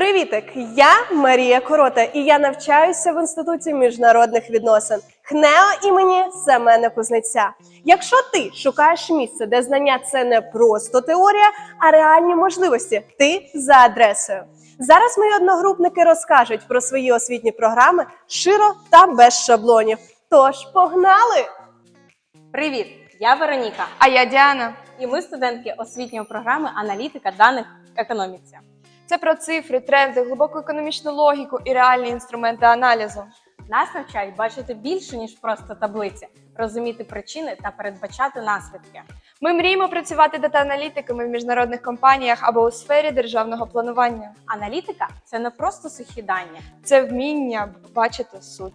Привітик! Я Марія Корота, і я навчаюся в інституті міжнародних відносин ХНЕО імені Семена Кузнеця. Якщо ти шукаєш місце, де знання це не просто теорія, а реальні можливості, ти за адресою. Зараз мої одногрупники розкажуть про свої освітні програми широ та без шаблонів. Тож погнали! Привіт! Я Вероніка, А я Діана. і ми студентки освітньої програми аналітика даних в економіці. Це про цифри, тренди, глибоку економічну логіку і реальні інструменти аналізу. Нас навчають бачити більше ніж просто таблиці, розуміти причини та передбачати наслідки. Ми мріємо працювати дата-аналітиками в міжнародних компаніях або у сфері державного планування. Аналітика це не просто сухі дані. Це вміння бачити суть.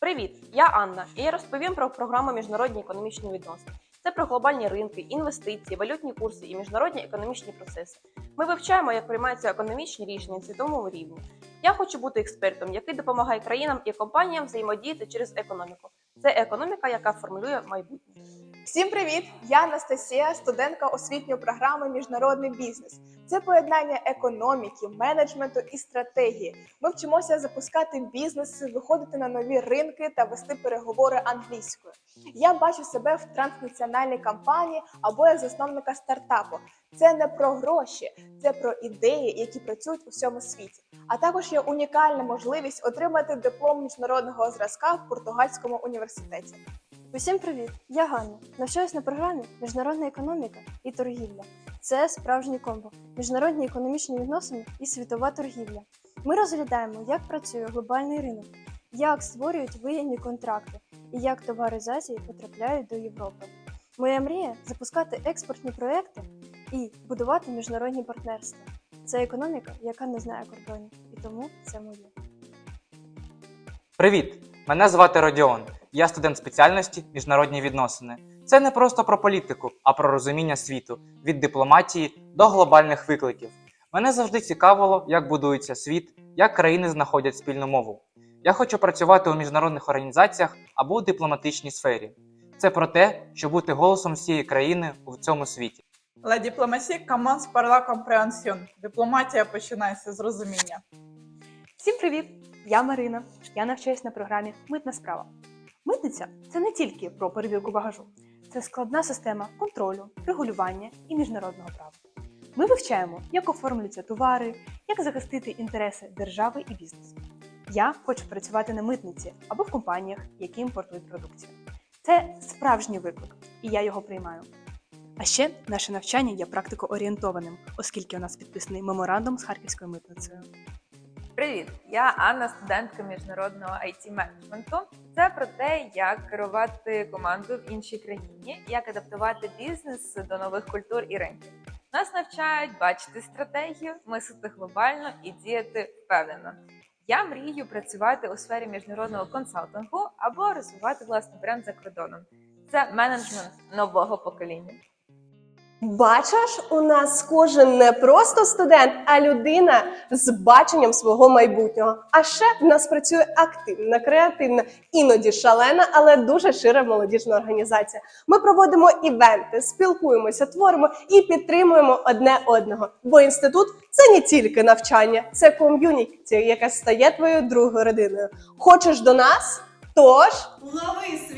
Привіт, я Анна, і я розповім про програму міжнародні економічні відносини. Це про глобальні ринки, інвестиції, валютні курси і міжнародні економічні процеси. Ми вивчаємо, як приймаються економічні рішення на світовому рівні. Я хочу бути експертом, який допомагає країнам і компаніям взаємодіяти через економіку. Це економіка, яка формулює майбутнє. Всім привіт! Я Анастасія, студентка освітньої програми Міжнародний бізнес. Це поєднання економіки, менеджменту і стратегії. Ми вчимося запускати бізнеси, виходити на нові ринки та вести переговори англійською. Я бачу себе в транснаціональній компанії або як засновника стартапу. Це не про гроші, це про ідеї, які працюють у всьому світі. А також є унікальна можливість отримати диплом міжнародного зразка в Португальському університеті. Усім привіт! Я Ганна. Навчаюсь на програмі Міжнародна економіка і торгівля. Це справжній комбо, міжнародні економічні відносини і світова торгівля. Ми розглядаємо, як працює глобальний ринок, як створюють вигідні контракти і як товари з Азії потрапляють до Європи. Моя мрія запускати експортні проекти і будувати міжнародні партнерства. Це економіка, яка не знає кордонів, і тому це моє. Привіт! Мене звати Родіон. Я студент спеціальності міжнародні відносини. Це не просто про політику, а про розуміння світу від дипломатії до глобальних викликів. Мене завжди цікавило, як будується світ, як країни знаходять спільну мову. Я хочу працювати у міжнародних організаціях або у дипломатичній сфері. Це про те, щоб бути голосом всієї країни у цьому світі. La diplomatie commence par la compréhension. Дипломатія починається з розуміння. Всім привіт! Я Марина. Я навчаюсь на програмі Митна справа. Митниця це не тільки про перевірку багажу, це складна система контролю, регулювання і міжнародного права. Ми вивчаємо, як оформлюються товари, як захистити інтереси держави і бізнесу. Я хочу працювати на митниці або в компаніях, які імпортують продукцію. Це справжній виклик, і я його приймаю. А ще наше навчання є практикоорієнтованим, оскільки у нас підписаний меморандум з Харківською митницею. Привіт, я Анна, студентка міжнародного it менеджменту. Це про те, як керувати командою в іншій країні, як адаптувати бізнес до нових культур і ринків. Нас навчають бачити стратегію, мислити глобально і діяти впевнено. Я мрію працювати у сфері міжнародного консалтингу або розвивати власний бренд за кордоном. Це менеджмент нового покоління. Бачиш, у нас кожен не просто студент, а людина з баченням свого майбутнього. А ще в нас працює активна, креативна, іноді шалена, але дуже шира молодіжна організація. Ми проводимо івенти, спілкуємося, творимо і підтримуємо одне одного. Бо інститут це не тільки навчання, це ком'юніті, яке стає твоєю другою родиною. Хочеш до нас? Тож Лови свій